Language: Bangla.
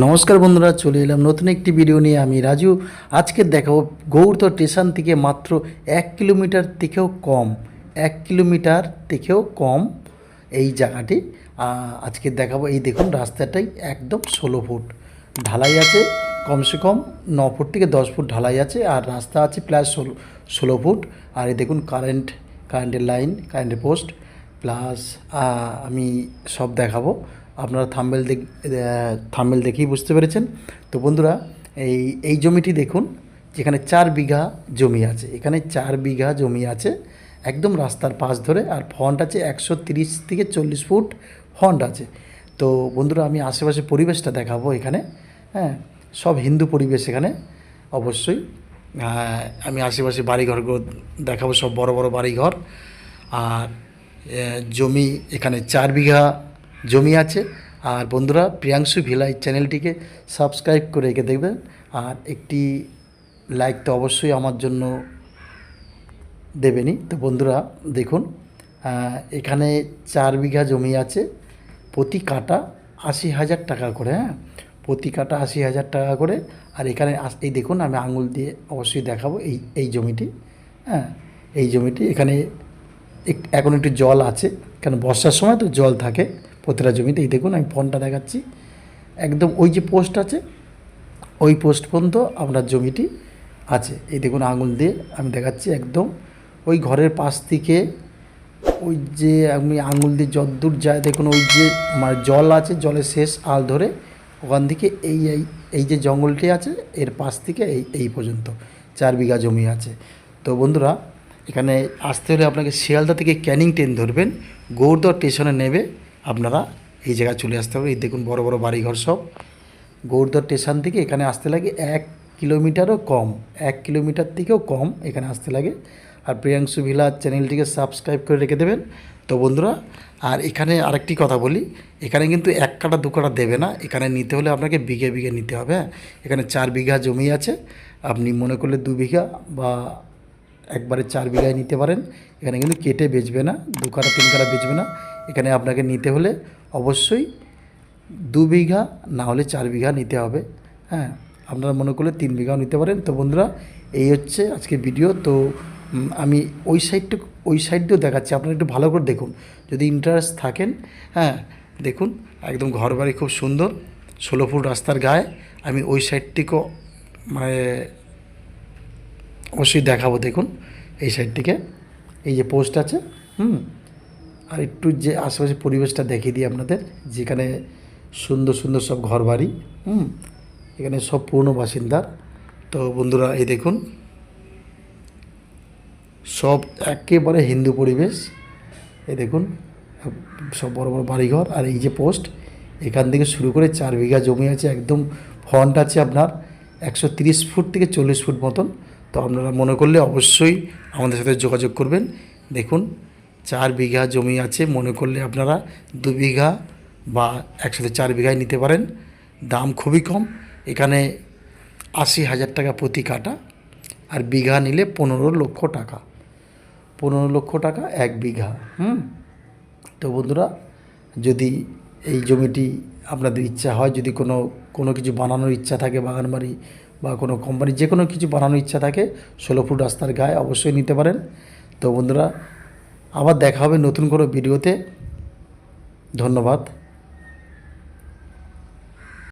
নমস্কার বন্ধুরা, চলে এলাম নতুন একটি ভিডিও নিয়ে। আমি রাজু। আজকে দেখাবো গৌরত স্টেশন থেকে মাত্র এক কিলোমিটার থেকেও কম, এক কিলোমিটার থেকেও কম এই জায়গাটি। আজকে দেখাবো, এই দেখুন রাস্তাটাই একদম ষোলো ফুট। ঢালাই আছে, কমসে কম ন ফুট থেকে দশ ফুট ঢালাই আছে, আর রাস্তা আছে প্লাস ষোলো ষোলো ফুট। আর এই দেখুন কারেন্ট কারেন্টের লাইন কারেন্টের পোস্ট প্লাস আমি সব দেখাবো। আপনারা থাম্বেল দেখ থাম্বেল দেখেই বুঝতে পেরেছেন। তো বন্ধুরা, এই এই জমিটি দেখুন, যেখানে চার বিঘা জমি আছে। এখানে চার বিঘা জমি আছে, একদম রাস্তার পাশ ধরে, আর ফন্ট আছে একশো তিরিশ থেকে চল্লিশ ফুট ফন্ট আছে। তো বন্ধুরা, আমি আশেপাশে পরিবেশটা দেখাবো এখানে। হ্যাঁ সব হিন্দু পরিবেশ এখানে, অবশ্যই। আমি আশেপাশে বাড়িঘরগুলো দেখাবো সব বড় বড় বাড়িঘর। আর জমি এখানে চার বিঘা জমি আছে। আর বন্ধুরা, প্রিয়াংশু ভিলাই চ্যানেলটিকে সাবস্ক্রাইব করে রেখে দেখবেন। আর একটি লাইক তো অবশ্যই আমার জন্য দেবেনি তো বন্ধুরা, দেখুন এখানে চার বিঘা জমি আছে। প্রতি কাটা আশি হাজার টাকা করে হ্যাঁ? প্রতি কাটা আশি হাজার টাকা করে। আর এখানে এই দেখুন, আমি আঙুল দিয়ে অবশ্যই দেখাবো এই এই জমিটি হ্যাঁ? এই জমিটি এখানে এখন একটু জল আছে। কেন, বর্ষার সময় তো জল থাকে। প্রতিটা জমিতে। এই দেখুন, আমি ফোনটা দেখাচ্ছি। একদম ওই যে পোস্ট আছে, ওই পোস্ট পর্যন্ত আপনার জমিটি আছে। এই দেখুন, আঙুল দিয়ে আমি দেখাচ্ছি একদম। ওই ঘরের পাশ থেকে ওই যে আমি আঙুল দিয়ে যতদূর যায়, দেখুন, ওই যে মানে জল আছে, জলের শেষ আল ধরে ওখান থেকে এই এই এই যে জঙ্গলটি আছে, এর পাশ থেকে এই এই পর্যন্ত চার বিঘা জমি আছে। তো বন্ধুরা, এখানে আসতে হলে আপনাকে শিয়ালদা থেকে ক্যানিং ট্রেন ধরবেন। গৌরদহ স্টেশনে নেবে। আপনারা এই জায়গায় চলে আসতে হবে। এই দেখুন, বড় বড় বাড়িঘর সব। গৌরদহ স্টেশন থেকে এখানে আসতে লাগে এক কিলোমিটারও কম, এক কিলোমিটার থেকেও কম এখানে আসতে লাগে। আর প্রিয়াংশু ভিলা চ্যানেলটিকে সাবস্ক্রাইব করে রেখে দেবেন। তো বন্ধুরা, আর এখানে আরেকটি কথা বলি, এখানে কিন্তু এক কাটা, দু কাটা দেবে না। এখানে নিতে হলে আপনাকে বিঘে বিঘে নিতে হবে হ্যাঁ? এখানে চার বিঘা জমি আছে। আপনি মনে করলে দু বিঘা বা একবারে চার বিঘায় নিতে পারেন। এখানে কিন্তু কেটে বেচবে না, দু কাটা, তিন কাটা বেচবে না। এখানে আপনাকে নিতে হলে অবশ্যই দু বিঘা না হলে চার বিঘা নিতে হবে। হ্যাঁ আপনারা মনে করলে তিন বিঘাও নিতে পারেন। তো বন্ধুরা, এই হচ্ছে আজকে ভিডিও তো আমি ওই সাইডটা ওই সাইডটাও দেখাচ্ছি। আপনারা একটু ভালো করে দেখুন। যদি ইন্টারেস্ট থাকেন হ্যাঁ দেখুন, একদম ঘর বাড়ি খুব সুন্দর, ষোলো ফুট রাস্তার গায়ে। আমি ওই সাইডটিকেও মানে অবশ্যই দেখাবো। দেখুন, এই সাইডটিকে এই যে পোস্ট আছে, হুম আর একটু যে আশেপাশে পরিবেশটা দেখিয়ে দিই আপনাদের, যেখানে সুন্দর সুন্দর সব ঘর বাড়ি হুম? এখানে সব পুরনো বাসিন্দার। তো বন্ধুরা, এই দেখুন, সব একেবারে হিন্দু পরিবেশ। এই দেখুন, সব বড় বড় বাড়িঘর। আর এই যে পোস্ট, এখান থেকে শুরু করে চার বিঘা জমি আছে, একদম ফন্ট আছে আপনার একশো তিরিশ ফুট থেকে চল্লিশ ফুট মতন। তো আপনারা মনে করলে অবশ্যই আমাদের সাথে যোগাযোগ করবেন। দেখুন চার বিঘা জমি আছে, মনে করলে আপনারা দু বিঘা বা একসাথে চার বিঘায় নিতে পারেন। দাম খুবই কম, এখানে আশি হাজার টাকা প্রতি কাটা, আর বিঘা নিলে পনেরো লক্ষ টাকা। পনেরো লক্ষ টাকা এক বিঘা, হুম? তো বন্ধুরা, যদি এই জমিটি আপনাদের ইচ্ছা হয়, যদি কোনো কোনো কিছু বানানোর ইচ্ছা থাকে বাগান বাড়ি বা কোনো কোম্পানি যে কোনো কিছু বানানোর ইচ্ছা থাকে, ষোলো ফুট রাস্তার গায়ে অবশ্যই নিতে পারেন। তো বন্ধুরা আবার দেখা হবে নতুন কোনো ভিডিওতে। ধন্যবাদ।